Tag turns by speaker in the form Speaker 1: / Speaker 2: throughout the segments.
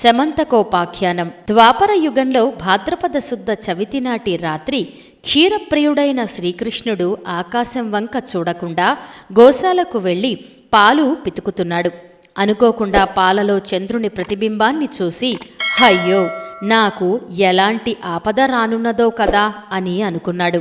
Speaker 1: శమంతకోపాఖ్యానం ద్వాపర యుగంలో భాద్రపద శుద్ధ చవితి నాటి రాత్రి క్షీరప్రియుడైన శ్రీకృష్ణుడు ఆకాశం వంక చూడకుండా గోశాలకు వెళ్ళి పాలు పితుకుతున్నాడు. అనుకోకుండా పాలలో చంద్రుని ప్రతిబింబాన్ని చూసి అయ్యో నాకు ఎలాంటి ఆపద రానున్నదో కదా అని అనుకున్నాడు.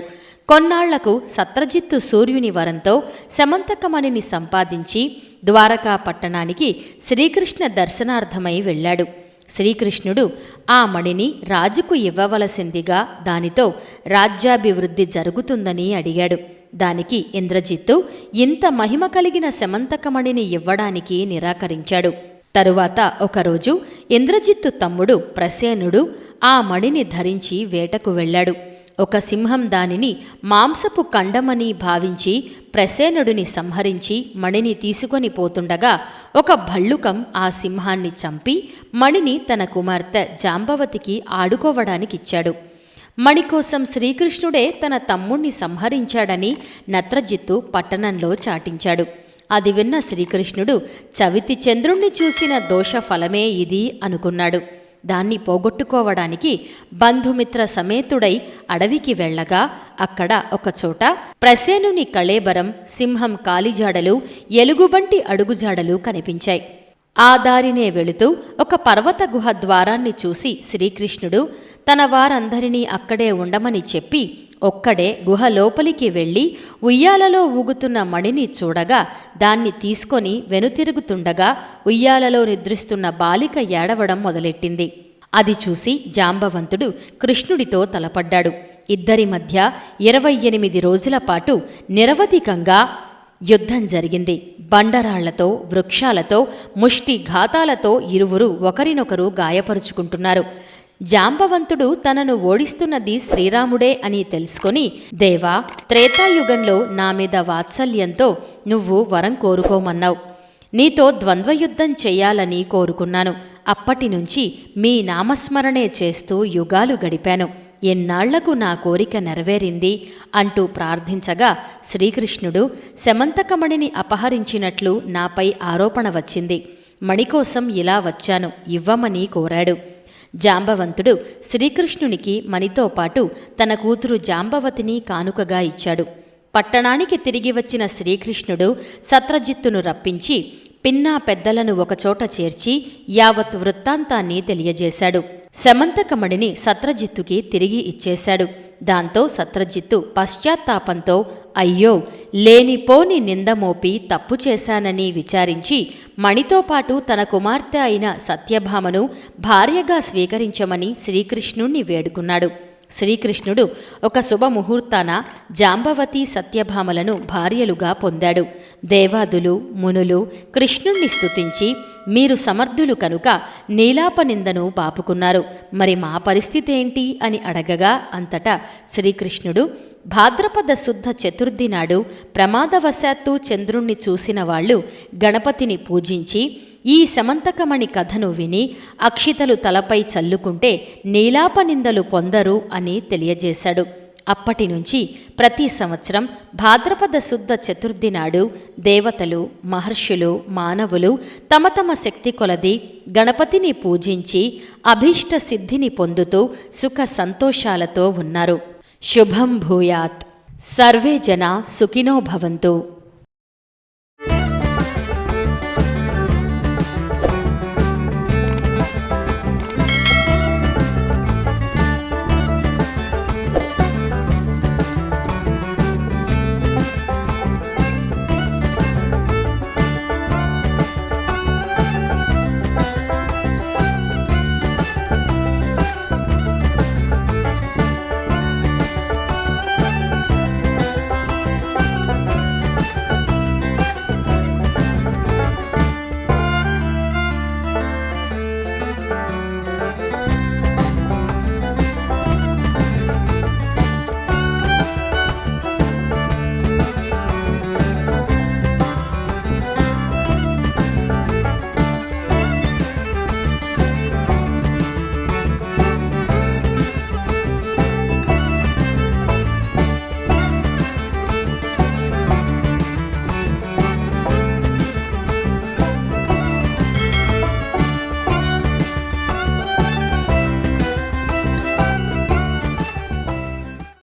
Speaker 1: కొన్నాళ్ళకు సత్రజిత్తు సూర్యుని వరంతో శమంతకమణిని సంపాదించి ద్వారకా పట్టణానికి శ్రీకృష్ణ దర్శనార్థమై వెళ్ళాడు. శ్రీకృష్ణుడు ఆ మణిని రాజుకు ఇవ్వవలసిందిగా దానితో రాజ్యాభివృద్ధి జరుగుతుందని అడిగాడు. దానికి ఇంద్రజిత్తు ఇంత మహిమ కలిగిన శమంతకమణిని ఇవ్వడానికి నిరాకరించాడు. తరువాత ఒకరోజు ఇంద్రజిత్తు తమ్ముడు ప్రసేనుడు ఆ మణిని ధరించి వేటకు వెళ్ళాడు. ఒక సింహం దానిని మాంసపు కండమని భావించి ప్రసేనుడిని సంహరించి మణిని తీసుకొని పోతుండగా ఒక భళ్ళుకం ఆ సింహాన్ని చంపి మణిని తన కుమార్తె జాంబవతికి ఆడుకోవడానికిచ్చాడు. మణి కోసం శ్రీకృష్ణుడే తన తమ్ముణ్ణి సంహరించాడని నత్రజిత్తు పట్టణంలో చాటించాడు. అది విన్న శ్రీకృష్ణుడు చవితి చంద్రుణ్ణి చూసిన దోష ఫలమే ఇది అనుకున్నాడు. దాన్ని పోగొట్టుకోవడానికి బంధుమిత్ర సమేతుడై అడవికి వెళ్ళగా అక్కడ ఒకచోట ప్రసేనుని కళేబరం సింహం కాలిజాడలు ఎలుగుబంటి అడుగుజాడలు కనిపించాయి. ఆ దారినే వెళుతూ ఒక పర్వత గుహ ద్వారాన్ని చూసి శ్రీకృష్ణుడు తన వారందరినీ అక్కడే ఉండమని చెప్పి ఒక్కడే గుహ లోపలికి వెళ్ళి ఉయ్యాలలో ఊగుతున్న మణిని చూడగా దాన్ని తీసుకొని వెనుతిరుగుతుండగా ఉయ్యాలలో నిద్రిస్తున్న బాలిక ఏడవడం మొదలెట్టింది. అది చూసి జాంబవంతుడు కృష్ణుడితో తలపడ్డాడు. ఇద్దరి మధ్య ఇరవై ఎనిమిది రోజుల పాటు నిరవధికంగా యుద్ధం జరిగింది. బండరాళ్ళతో వృక్షాలతో ముష్టి ఘాతాలతో ఇరువురు ఒకరినొకరు గాయపరుచుకుంటున్నారు. జాంబవంతుడు తనను ఓడిస్తున్నది శ్రీరాముడే అని తెలుసుకొని దేవా త్రేతాయుగంలో నా మీద వాత్సల్యంతో నువ్వు వరం కోరుకోమన్నావు. నీతో ద్వంద్వయుద్ధం చేయాలని కోరుకున్నాను. అప్పటి నుంచి మీ నామస్మరణే చేస్తూ యుగాలు గడిపాను. ఎన్నాళ్ళకు నా కోరిక నెరవేరింది? అంటూ ప్రార్థించగా శ్రీకృష్ణుడు శమంతకమణిని అపహరించినట్లు నాపై ఆరోపణ వచ్చింది. మణి కోసం ఇలా వచ్చాను. ఇవ్వమని కోరాడు. జాంబవంతుడు శ్రీకృష్ణునికి మణితో పాటు తన కూతురు జాంబవతిని కానుకగా ఇచ్చాడు. పట్టణానికి తిరిగి వచ్చిన శ్రీకృష్ణుడు సత్రజిత్తును రప్పించి పిన్నా పెద్దలను ఒకచోట చేర్చి యావత్ వృత్తాంతాన్ని తెలియజేశాడు. శమంతకమణిని సత్రజిత్తుకి తిరిగి ఇచ్చేశాడు. దాంతో సత్రజిత్తు పశ్చాత్తాపంతో అయ్యో లేనిపోని నిందమోపి తప్పు చేశానని విచారించి మణితో పాటు తన కుమార్తె అయిన సత్యభామను భార్యగా స్వీకరించమని శ్రీకృష్ణుణ్ణి వేడుకున్నాడు. శ్రీకృష్ణుడు ఒక శుభముహూర్తాన జాంబవతి సత్యభామలను భార్యలుగా పొందాడు. దేవాదులు మునులు కృష్ణుణ్ణి స్తుతించి మీరు సమర్థులు కనుక నీలాపనిందను పాపుకున్నారు మరి మా పరిస్థితి ఏంటి? అని అడగగా అంతటా శ్రీకృష్ణుడు భాద్రపద శుద్ధ చతుర్థి నాడు ప్రమాదవశాత్తు చంద్రుణ్ణి చూసిన వాళ్ళు గణపతిని పూజించి ఈ సమంతకమణి కథను విని అక్షితలు తలపై చల్లుకుంటే నీలాపనిందలు పొందరు అని తెలియజేశాడు. అప్పటి నుంచి ప్రతి సంవత్సరం భాద్రపద శుద్ధ చతుర్థి నాడు దేవతలు మహర్షులు మానవులు తమ తమ శక్తి కొలది గణపతిని పూజించి అభీష్ట సిద్ధిని పొందుతూ సుఖ సంతోషాలతో ఉన్నారు. शुभम भूयात्। सर्वे जना सुखिनो भवन्तु।